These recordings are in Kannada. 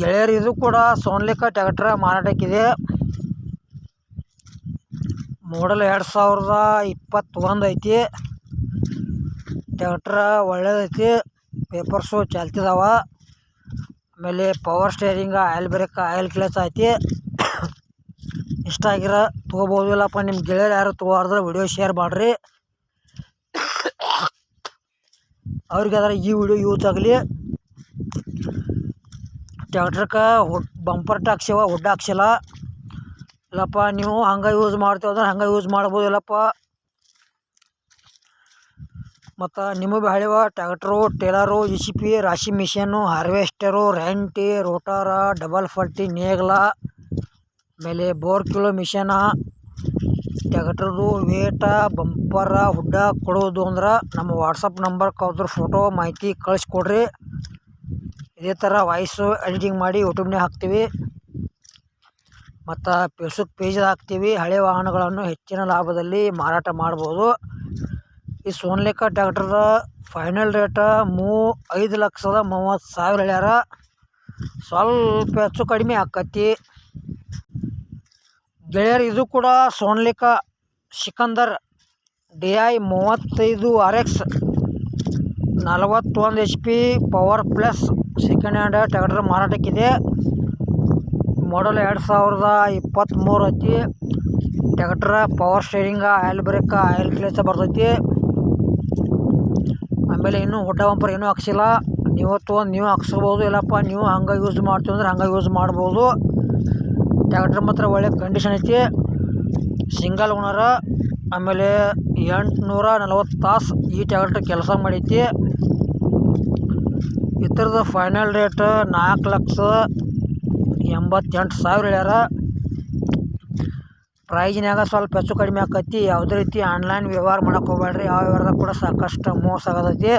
ಗೆಳೆಯರು ಇದು ಕೂಡ ಸೋನ್ಲಿಕ ಟ್ಯಾಕ್ಟ್ರ ಮಾರಾಟಕ್ಕಿದೆ. ಮಾಡಲ್ ಎರಡು ಸಾವಿರದ ಇಪ್ಪತ್ತೊಂದು ಐತಿ. ಟ್ಯಾಕ್ಟ್ರ ಒಳ್ಳೇದೈತಿ. ಪೇಪರ್ಸು ಚಾಲ್ತಿದಾವ. ಆಮೇಲೆ power steering oil brake oil clutch ಐತಿ. ಇಷ್ಟ ಆಗಿರ ತೊಗೋಬೋದು ಇಲ್ಲಪ್ಪ ನಿಮ್ಮ ಗೆಳೆಯರು ಯಾರು ತೊಗೋರ್ದ್ರೆ ವಿಡಿಯೋ ಶೇರ್ ಮಾಡಿರಿ. ಅವ್ರಿಗೆ ಅದ್ರ ಈ ವಿಡಿಯೋ ಯೂಸ್ ಆಗಲಿ. ಟ್ಯಾಕ್ಟ್ರಕ್ಕೆ ಹುಡ್ ಬಂಪರ್ ಹಾಕ್ಸಿವ ಹುಡ್ ಹಾಕ್ಸಿಲ್ಲ. ಇಲ್ಲಪ್ಪ, ನೀವು ಹಂಗೆ ಯೂಸ್ ಮಾಡ್ತೇವೆ ಅಂದ್ರೆ ಹಂಗೆ ಯೂಸ್ ಮಾಡ್ಬೋದು ಇಲ್ಲಪ್ಪ ಮತ್ತು ನಿಮಗೆ ಬೆಳೆಯುವ tractor trailer E C P ರಾಶಿ ಮಿಷಿನ್ನು ಹಾರ್ವೆಸ್ಟರು ರೆಂಟಿ ರೋಟಾರ ಡಬಲ್ ಫಲ್ಟಿ ನೇಗ್ಲ. ಆಮೇಲೆ ಬೋರ್ ಕಿಲೋ ಮಿಷನ ಟ್ಯಾಕ್ಟ್ರದು ವೇಟ, ಬಂಪರ, ಹುಡ್ಡ ಕೊಡೋದು ಅಂದ್ರೆ ನಮ್ಮ ವಾಟ್ಸಪ್ ನಂಬರ್ ಅದ್ರ ಫೋಟೋ ಮಾಹಿತಿ ಕಳಿಸ್ಕೊಡ್ರಿ. ಇದೇ ಥರ ವಾಯ್ಸು ಎಡಿಟಿಂಗ್ ಮಾಡಿ ಯೂಟ್ಯೂಬ್ನೇ ಹಾಕ್ತೀವಿ. ಮತ್ತು ಫೇಸ್ಬುಕ್ ಪೇಜ್ ಹಾಕ್ತೀವಿ. ಹಳೆ ವಾಹನಗಳನ್ನು ಹೆಚ್ಚಿನ ಲಾಭದಲ್ಲಿ ಮಾರಾಟ ಮಾಡ್ಬೋದು. ಈ ಸೋನ್ಲೇಖ ಟ್ಯಾಕ್ಟರ್ ಫೈನಲ್ ರೇಟ ಮೂ ಐದು ಲಕ್ಷದ ಮೂವತ್ತು ಸಾವಿರ ಹೇಳ್ಯಾರ. ಸ್ವಲ್ಪ ಹೆಚ್ಚು ಕಡಿಮೆ ಆಕ್ಕತಿ ಗೆಳೆಯರು, ಇದು ಕೂಡ ಸೋನ್ಲಿಕ ಸಿಕಂದರ್. ಡಿ ಐ ಮೂವತ್ತೈದು ಆರ್ ಎಕ್ಸ್ ನಲವತ್ತೊಂದು H P power plus second hand tractor ಮಾರಾಟಕ್ಕಿದೆ. Model ಎರಡು ಸಾವಿರದ ಇಪ್ಪತ್ತ್ಮೂರು ಐತಿ. Tractor power steering oil brake oil clutch ಬರ್ತೈತಿ. ಆಮೇಲೆ ಇನ್ನೂ ಹುಡ್ಡ ಬಂಪರ್ ಏನೂ ಹಾಕ್ಸಿಲ್ಲ. ನೀವು ತೊಗೊಂಡು ನೀವು ಹಾಕ್ಸ್ಬೋದು ಇಲ್ಲಪ್ಪ, ನೀವು ಹಂಗೆ ಯೂಸ್ ಮಾಡ್ತೀವಿ ಅಂದ್ರೆ ಹಂಗೆ ಯೂಸ್ ಮಾಡ್ಬೋದು. ಟ್ಯಾಕ್ಟ್ರ್ ಮಾತ್ರ ಒಳ್ಳೆ ಕಂಡೀಷನ್ ಐತಿ. ಸಿಂಗಲ್ ಓನರ ಆಮೇಲೆ ಎಂಟುನೂರ ನಲವತ್ತು ತಾಸು ಈ ಟ್ಯಾಕ್ಟ್ರ್ ಕೆಲಸ ಮಾಡೈತಿ. ಇದ್ರದ್ದು ಫೈನಲ್ ರೇಟ್ ನಾಲ್ಕು ಲಕ್ಷ ಎಂಬತ್ತೆಂಟು ಸಾವಿರ ಹೇಳ್ಯಾರ. ಪ್ರೈಜಿನ್ಯಾಗ ಸ್ವಲ್ಪ ಹೆಚ್ಚು ಕಡಿಮೆ ಆಕೈತಿ. ಯಾವುದೇ ರೀತಿ ಆನ್ಲೈನ್ ವ್ಯವಹಾರ ಮಾಡಕ್ಕೆ ಹೋಗ್ಬೇಡ್ರಿ ಯಾವ ವ್ಯವಹಾರದಾಗ ಕೂಡ ಸಾಕಷ್ಟು ಮೋಸ ಆಗತೈತಿ.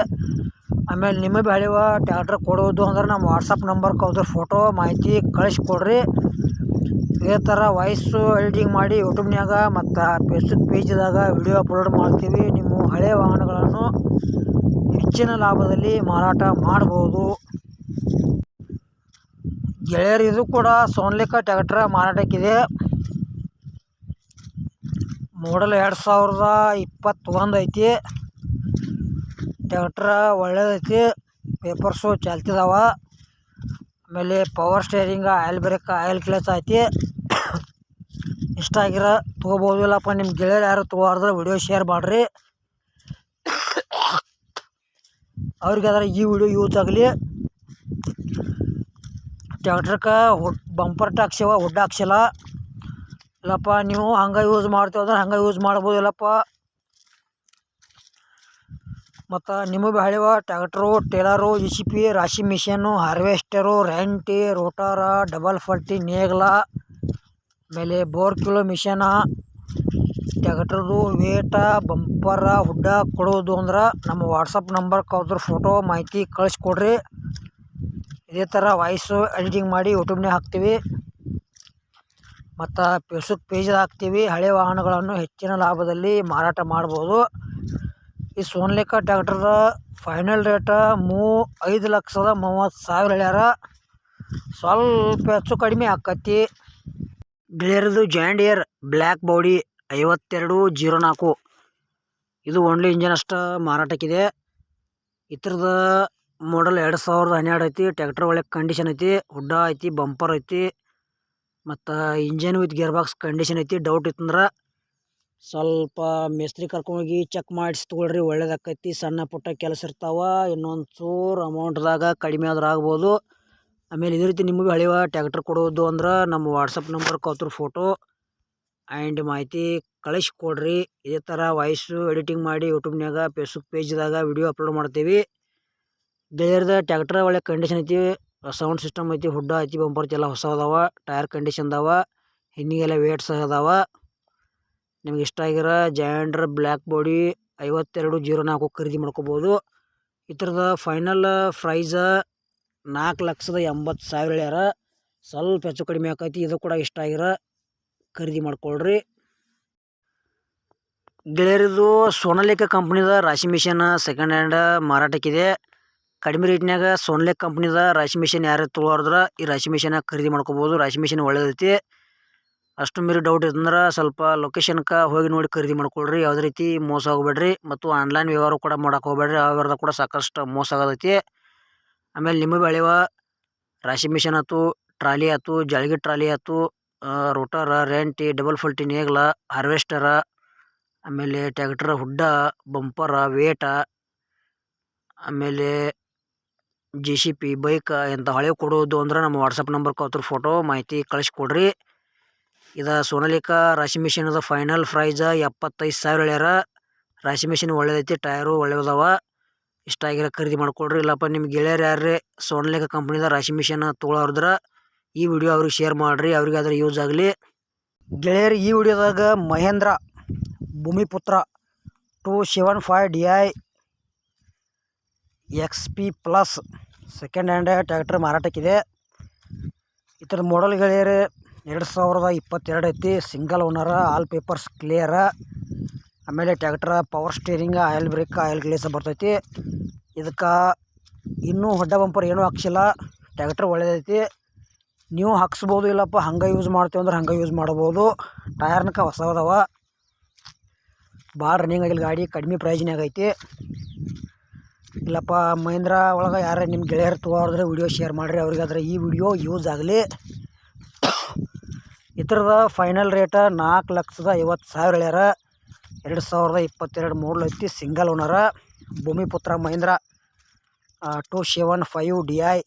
ಆಮೇಲೆ ನಿಮಗೆ ಬೆಳೆಯುವ ಟ್ಯಾಕ್ಟ್ರ್ ಕೊಡೋದು ಅಂದ್ರೆ ನಮ್ಮ ವಾಟ್ಸಪ್ ನಂಬರ್ಗೆ ಅದ್ರ ಫೋಟೋ ಮಾಹಿತಿ ಕಳಿಸ್ಕೊಡ್ರಿ ಇದೇ ಥರ ವಾಯ್ಸು ಎಡಿಟಿಂಗ್ ಮಾಡಿ ಯೂಟ್ಯೂಬ್ನ್ಯಾಗ ಮತ್ತು ಫೇಸ್ಬುಕ್ ಪೇಜ್ದಾಗ ವಿಡಿಯೋ ಅಪ್ಲೋಡ್ ಮಾಡ್ತೀವಿ. ನಿಮ್ಮ ಹಳೆಯ ವಾಹನಗಳನ್ನು ಹೆಚ್ಚಿನ ಲಾಭದಲ್ಲಿ ಮಾರಾಟ ಮಾಡ್ಬೋದು. ಗೆಳೆಯರು ಇದು ಕೂಡ ಸೋನ್ಲಿಕ ಟ್ಯಾಕ್ಟ್ರ ಮಾರಾಟಕ್ಕಿದೆ ಮಾಡಲ್ ಎರಡು ಸಾವಿರದ ಇಪ್ಪತ್ತೊಂದು ಐತಿ. ಟ್ಯಾಕ್ಟ್ರ ಒಳ್ಳೇದೈತಿ. ಪೇಪರ್ಸು ಚಾಲ್ತಿದಾವ. ಆಮೇಲೆ power steering oil brake oil clutch ಐತಿ. ಇಷ್ಟ ಆಗಿರ ತೊಗೋಬೋದು ಇಲ್ಲಪ್ಪ ನಿಮ್ಮ ಗೆಳೆಯರು ಯಾರು ತೊಗೋರ್ದ್ರೆ ವಿಡಿಯೋ ಶೇರ್ ಮಾಡಿರಿ. ಅವ್ರಿಗೆ ಆದ್ರೆ ಈ ವಿಡಿಯೋ ಯೂಸ್ ಆಗಲಿ. ಟ್ಯಾಕ್ಟ್ರಕ್ಕೆ ಬಂಪರ್ ಹಾಕ್ಸಿವ ಹುಡ್ಡ ಹಾಕ್ಸಿಲ್ಲ. ಇಲ್ಲಪ್ಪ, ನೀವು ಹಂಗೆ ಯೂಸ್ ಮಾಡ್ತೇವೆ ಅಂದ್ರೆ ಹಂಗೆ ಯೂಸ್ ಮಾಡ್ಬೋದು ಇಲ್ಲಪ್ಪ ಮತ್ತು ನಿಮಗೆ ಹೇಳಿವ tractor trailer E C P ರಾಶಿ ಮಿಷಿನ್ನು ಹಾರ್ವೆಸ್ಟರು ರೆಂಟಿ ರೋಟಾರ ಡಬಲ್ ಫಲ್ಟಿ ನೇಗ್ಲ. ಆಮೇಲೆ ಬೋರ್ ಕಿಲೋ ಮಿಷನ ಟ್ಯಾಕ್ಟ್ರದು ವೇಟ, ಬಂಪರ, ಹುಡ್ಡ ಕೊಡೋದು ಅಂದ್ರೆ ನಮ್ಮ ವಾಟ್ಸಪ್ ನಂಬರ್ ಅದ್ರ ಫೋಟೋ ಮಾಹಿತಿ ಕಳಿಸ್ಕೊಡ್ರಿ. ಇದೇ ಥರ ವಾಯ್ಸು ಎಡಿಟಿಂಗ್ ಮಾಡಿ ಯೂಟ್ಯೂಬ್ನಾಗ ಹಾಕ್ತೀವಿ. ಮತ್ತು ಫೇಸ್ಬುಕ್ ಪೇಜ್ ಹಾಕ್ತೀವಿ. ಹಳೆ ವಾಹನಗಳನ್ನು ಹೆಚ್ಚಿನ ಲಾಭದಲ್ಲಿ ಮಾರಾಟ ಮಾಡ್ಬೋದು. ಈ ಸೋನ್ಲಿಕ ಟ್ಯಾಕ್ಟ್ರದ ಫೈನಲ್ ರೇಟ ಮೂ ಐದು ಲಕ್ಷದ ಮೂವತ್ತು ಸಾವಿರ ಹೇಳ್ಯಾರ. ಸ್ವಲ್ಪ ಹೆಚ್ಚು ಕಡಿಮೆ ಆಕ್ಕತಿ ಗೆಳೆಯರದು ಜಾಂಡಿಯರ್ ಬ್ಲ್ಯಾಕ್ ಬಾಡಿ ಐವತ್ತೆರಡು, ಜೀರೋ ನಾಲ್ಕು. ಇದು ಓನ್ಲಿ ಇಂಜನ್ ಅಷ್ಟು ಮಾರಾಟಕ್ಕಿದೆ. ಇದ್ರದ ಮಾಡಲ್ ಎರಡು ಸಾವಿರದ ಹನ್ನೆರಡು ಐತಿ ಟ್ಯಾಕ್ಟರ್ ಒಳ್ಳೆ ಕಂಡೀಷನ್ ಐತಿ ಹುಡ್ಡ ಐತಿ ಬಂಪರ್ ಐತಿ, ಮತ್ತು engine with gear box condition ಐತಿ ಡೌಟ್ ಇತ್ತಂದ್ರೆ ಸ್ವಲ್ಪ ಮೇಸ್ತ್ರಿ ಕರ್ಕೊಂಡೋಗಿ ಚೆಕ್ ಮಾಡಿಸಿ ತೊಗೊಳ್ರಿ, ಒಳ್ಳೇದಾಕೈತಿ, ಸಣ್ಣ ಪುಟ್ಟ ಕೆಲಸ ಇರ್ತಾವೆ, ಇನ್ನೊಂದು ಚೂರು ಅಮೌಂಟ್ದಾಗ ಕಡಿಮೆ ಆದ್ರೆ ಆಗ್ಬೋದು. ಆಮೇಲೆ ಇದೇ ರೀತಿ ನಿಮಗೆ ಹಳೆಯ ಟ್ಯಾಕ್ಟ್ರ್ ಕೊಡೋದು ಅಂದ್ರೆ ನಮ್ಮ ವಾಟ್ಸಪ್ ನಂಬರ್ ಅದ್ರ ಫೋಟೋ ಆ್ಯಂಡ್ ಮಾಹಿತಿ ಕಳಿಸ್ಕೊಡ್ರಿ. ಇದೇ ಥರ ವಾಯ್ಸು ಎಡಿಟಿಂಗ್ ಮಾಡಿ ಯೂಟ್ಯೂಬ್ನಾಗ ಫೇಸ್ಬುಕ್ ಪೇಜ್ದಾಗ ವಿಡಿಯೋ ಅಪ್ಲೋಡ್ ಮಾಡ್ತೀವಿ. ಗೆಳೆಯರ್ದ ಟ್ಯಾಕ್ಟ್ರ ಒಳ್ಳೆ ಕಂಡೀಷನ್ ಐತಿ ಸೌಂಡ್ ಸಿಸ್ಟಮ್ ಐತಿ ಹುಡ್ಡ ಐತಿ ಬಂಪರ್ ಎಲ್ಲ ಹೊಸ ಅದಾವ ಟೈರ್ ಕಂಡೀಷನ್ ಅದಾವ, ಹಿಂದಿಗೆಲ್ಲ ವೇಟ್ಸ್ ಅದಾವ. ನಿಮ್ಗೆ ಇಷ್ಟ ಆಗಿರೋ ಜಾಂಡ್ರ್ ಬ್ಲ್ಯಾಕ್ ಬಾಡಿ ಐವತ್ತೆರಡು, ಜೀರೋ ನಾಲ್ಕು ಖರೀದಿ ಮಾಡ್ಕೋಬೋದು. ಥರದ ಫೈನಲ್ ಪ್ರೈಸ ನಾಲ್ಕು ಲಕ್ಷದ ಎಂಬತ್ತು ಸಾವಿರ ಹೇಳ್ಯಾರ. ಸ್ವಲ್ಪ ಹೆಚ್ಚು ಕಡಿಮೆ ಆಕೈತಿ. ಇದು ಕೂಡ ಇಷ್ಟ ಆಗಿರ ಖರೀದಿ ಮಾಡ್ಕೊಳ್ರಿ. ಗೆಳೆಯರಿದು ಸೋನಾಲಿಕ ಕಂಪ್ನಿದ ರಾಶಿ ಮಿಷಿನ್ ಸೆಕೆಂಡ್ ಹ್ಯಾಂಡ್ ಮಾರಾಟಕ್ಕಿದೆ ಕಡಿಮೆ ರೇಟ್ನಾಗ ಸೋನಾಲಿಕ್ ಕಂಪ್ನಿದ ರಾಶಿ ಮಿಷನ್ ಯಾರು ತೊಗೊಳೋದ್ರ ಈ ರಾಶಿ ಮಿಷನ್ ಖರೀದಿ ಮಾಡ್ಕೋಬೋದು. ರಾಶಿ ಮಿಷಿನ್ ಒಳ್ಳೇದೈತಿ. ಅಷ್ಟು ಮೀರಿ ಡೌಟ್ ಇತ್ತಂದ್ರೆ ಸ್ವಲ್ಪ ಲೊಕೇಶನ್ಗೆ ಹೋಗಿ ನೋಡಿ ಖರೀದಿ ಮಾಡ್ಕೊಳ್ರಿ. ಯಾವುದೇ ರೀತಿ ಮೋಸ ಹೋಗ್ಬೇಡ್ರಿ ಮತ್ತು ಆನ್ಲೈನ್ ವ್ಯವಹಾರ ಕೂಡ ಮಾಡಕ್ಕೆ ಹೋಗ್ಬೇಡ್ರಿ. ಆ ವ್ಯವಹಾರದಾಗ ಕೂಡ ಸಾಕಷ್ಟು ಮೋಸ ಆಗತೈತಿ ಆಮೇಲೆ ನಿಮ್ಮ ಬೆಳೆಯುವ ರಾಶಿ ಮಿಷನ್ ಆಯ್ತು, ಟ್ರಾಲಿ ಆಯ್ತು, ಜಾಳ್ಗಿ ಟ್ರಾಲಿ ಆಯ್ತು ರೋಟರ, ರೆಂಟಿ, ಡಬಲ್ ಫಲ್ಟಿ ನೇಗ್ಲ, ಹಾರ್ವೆಸ್ಟರ, ಆಮೇಲೆ ಟ್ಯಾಕ್ಟ್ರ ಹುಡ್ಡ, ಬಂಪರ, ವೇಟ, ಆಮೇಲೆ ಜೆ ಸಿ ಪಿ, ಬೈಕ್ ಇಂಥ ಹಳೆ ಕೊಡೋದು ಅಂದ್ರೆ ನಮ್ಮ ವಾಟ್ಸಪ್ ನಂಬರ್ ಕೊತ್ರ ಫೋಟೋ ಮಾಹಿತಿ ಕಳಿಸ್ಕೊಡ್ರಿ. ಇದು ಸೋನಾಲಿಕ ರಾಶಿ ಮಿಷಿನದ ಫೈನಲ್ ಪ್ರೈಜ ಎಪ್ಪತ್ತೈದು ಸಾವಿರ ಹೇಳ್ಯಾರ. ರಾಶಿ ಮಿಷಿನ್ ಒಳ್ಳೇದೈತಿ ಟಯರು ಒಳ್ಳೆಯದಾವ ಇಷ್ಟ ಆಗಿರೋ ಖರೀದಿ ಮಾಡ್ಕೊಳ್ರಿ. ಇಲ್ಲಪ್ಪ ನಿಮ್ಮ ಗೆಳೆಯರು ಯಾರೇ ಸೋನ್ಲೇಖ ಕಂಪ್ನಿದ ರಾಶಿ ಮಿಷನ್ ತೊಗೊಳೋದ್ರ ಈ ವಿಡಿಯೋ ಅವ್ರಿಗೆ ಶೇರ್ ಮಾಡಿರಿ. ಅವ್ರಿಗೆ ಅದ್ರ ಯೂಸ್ ಆಗಲಿ. ಗೆಳೆಯರು, ಈ ವಿಡಿಯೋದಾಗ Mahindra Bhumiputra two seven five D I X P plus second hand tractor ಮಾರಾಟಕ್ಕಿದೆ. ಇದ್ರ ಮಾಡಲ್ ಗೆಳೆಯರು, ಎರಡು ಸಾವಿರದ ಇಪ್ಪತ್ತೆರಡು ಐತಿ. Single owner all papers clear ಆಮೇಲೆ tractor power steering oil brake oil clutch ಬರ್ತೈತಿ. ಇದಕ್ಕೆ ಇನ್ನೂ ಹೊಡ್ಡ ಬಂಪರ್ ಏನೂ ಹಾಕ್ಸಿಲ್ಲ. ಟ್ಯಾಕ್ಟ್ರ್ ಒಳ್ಳೇದೈತಿ. ನೀವು ಹಾಕ್ಸ್ಬೋದು ಇಲ್ಲಪ್ಪ, ಹಂಗೆ ಯೂಸ್ ಮಾಡ್ತೀವಿ ಅಂದ್ರೆ ಹಂಗೆ ಯೂಸ್ ಮಾಡ್ಬೋದು. ಟಯರ್ನಕ ಹೊಸದವ ಭಾಳ ರನ್ನಿಂಗ್ ಆಗಿಲ್ಲ ಗಾಡಿ, ಕಡಿಮೆ ಪ್ರೈಜ್ನಾಗ ಐತಿ ಇಲ್ಲಪ್ಪ, ಮಹೇಂದ್ರ ಒಳಗೆ ಯಾರೇ ನಿಮ್ಮ ಗೆಳೆಯರು ತೊಗೊಳಿದ್ರೆ ವಿಡಿಯೋ ಶೇರ್ ಮಾಡಿರಿ. ಅವ್ರಿಗೆ ಅದರ ಈ ವಿಡಿಯೋ ಯೂಸ್ ಆಗಲಿ. ಇದ್ರದ ಫೈನಲ್ ರೇಟ ನಾಲ್ಕು ಲಕ್ಷದ ಐವತ್ತು ಸಾವಿರ ಹೇಳ್ಯಾರ. ಎರಡು ಸಾವಿರದ ಇಪ್ಪತ್ತೆರಡು ಮೂರು ಐತಿ single owner Bhumiputra Mahindra. Two seven five D I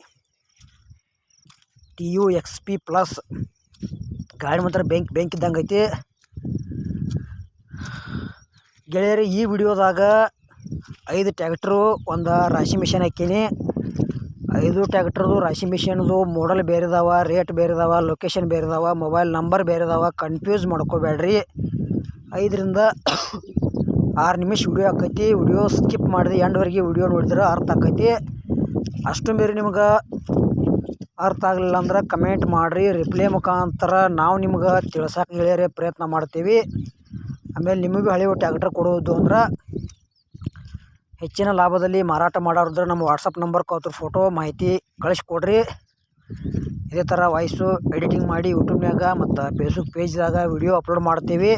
T U X P plus ಗಾಡಿ ಮಾತ್ರ ಬೆಂಕ್ ಬೆಂಕ್ ಇದ್ದಂಗೆ ಐತಿ. ಗೆಳೆಯರಿ, ಈ ವಿಡಿಯೋದಾಗ ಐದು ಟ್ಯಾಕ್ಟ್ರು, ಒಂದು ರಾಶಿ ಮಿಷನ್ ಹಾಕೀನಿ. ಐದು ಟ್ಯಾಕ್ಟ್ರದು ರಾಶಿ ಮಿಷನ್ದು ಮೋಡಲ್ ಬೇರೆ ಇದಾವ ರೇಟ್ ಬೇರೆ ಇದಾವ ಲೊಕೇಶನ್ ಬೇರೆ ಇದಾವ ಮೊಬೈಲ್ ನಂಬರ್ ಬೇರೆ ಇದಾವ ಕನ್ಫ್ಯೂಸ್ ಮಾಡ್ಕೋಬೇಡ್ರಿ. ಐದರಿಂದ ಆರು ನಿಮಿಷ ವಿಡಿಯೋ ಆಕೈತಿ. ವಿಡಿಯೋ ಸ್ಕಿಪ್ ಮಾಡಿದೆ ಎಂಡ್ವರೆಗೆ ವಿಡಿಯೋ ನೋಡಿದ್ರೆ ಅರ್ಥ ಆಕೈತಿ. ಅಷ್ಟು ಮೇರೆ ನಿಮ್ಗೆ ಅರ್ಥ ಆಗಲಿಲ್ಲ ಅಂದ್ರೆ ಕಮೆಂಟ್ ಮಾಡಿರಿ. ರಿಪ್ಲೈ ಮುಖಾಂತರ ನಾವು ನಿಮ್ಗೆ ತಿಳ್ಸಕ್ಕೆ ಗೆಳೆಯರೇ ಪ್ರಯತ್ನ ಮಾಡ್ತೀವಿ. ಆಮೇಲೆ ನಿಮಗೂ ಹಳೆಯ ಟ್ಯಾಕ್ಟರ್ ಕೊಡೋದು ಅಂದ್ರೆ ಹೆಚ್ಚಿನ ಲಾಭದಲ್ಲಿ ಮಾರಾಟ ಮಾಡೋರಿದ್ರೆ ನಮ್ಮ ವಾಟ್ಸಪ್ ನಂಬರ್ ಅವ್ರ ಫೋಟೋ ಮಾಹಿತಿ ಕಳಿಸ್ಕೊಡ್ರಿ. ಇದೇ ಥರ ವಾಯ್ಸು ಎಡಿಟಿಂಗ್ ಮಾಡಿ ಯೂಟ್ಯೂಬ್ನಾಗ ಮತ್ತು ಫೇಸ್ಬುಕ್ ಪೇಜ್ದಾಗ ವಿಡಿಯೋ ಅಪ್ಲೋಡ್ ಮಾಡ್ತೀವಿ.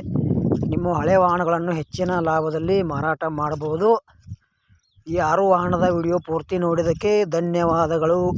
ನಿಮ್ಮ ಹಳೆ ವಾಹನಗಳನ್ನು ಹೆಚ್ಚಿನ ಲಾಭದಲ್ಲಿ ಮಾರಾಟ ಮಾಡಬಹುದು. ಈ ಆರು ವಾಹನದ ವಿಡಿಯೋ ಪೂರ್ತಿ ನೋಡಿದ್ದಕ್ಕೆ ಧನ್ಯವಾದಗಳು.